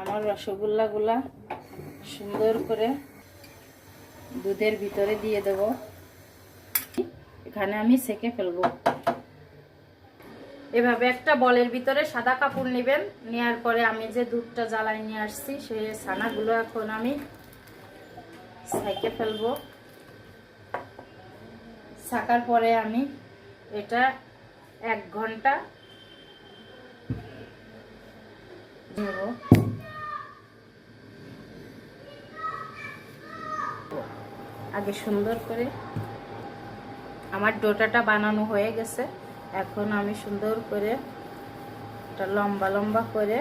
আমার রসগোল্লাগুলা সুন্দর করে দুধের ভিতরে দিয়ে দেব। এখানে আমি সেকে ফেলব। এভাবে একটা বলের ভিতরে সাদা কাপড় নেবেন। নেওয়ার পরে আমি যে দুধটা জ্বালাই নিয়ে আসছি, সেই ছানাগুলো এখন আমি সেকে ফেলব। ছাকার পরে আমি এটা এক ঘণ্টা নেব আগে সুন্দর করে আমার ডোটাটা বানানো হয়ে গেছে। এখন আমি সুন্দর করে এটা লম্বা লম্বা করে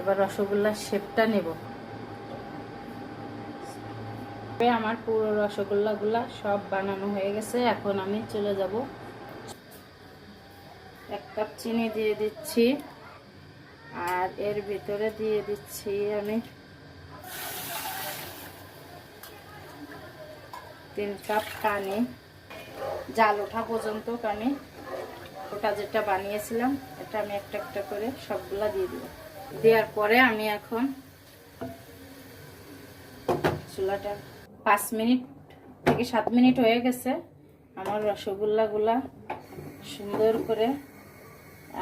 এবার রসগোল্লার শেপটা নেব। আমার পুরো রসগোল্লাগুলা সব বানানো হয়ে গেছে। এখন আমি চলে যাব। এক কাপ চিনি দিয়ে দিচ্ছি। আর এর ভিতরে দিয়ে দিচ্ছি আমি তিন কাপ পানি জাল ওঠা পর্যন্ত আমি ওটা যেটা বানিয়েছিলাম, এটা আমি একটা একটা করে সবগুলা দিয়ে দিব দেওয়ার পরে আমি এখন চুলাটা পাঁচ মিনিট থেকে সাত মিনিট হয়ে গেছে। আমার রসগোল্লাগুলা সুন্দর করে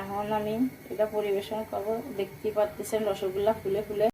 এখন আমি এটা পরিবেশন করব। দেখতেই পাচ্ছেন রসগোল্লা ফুলে ফুলে।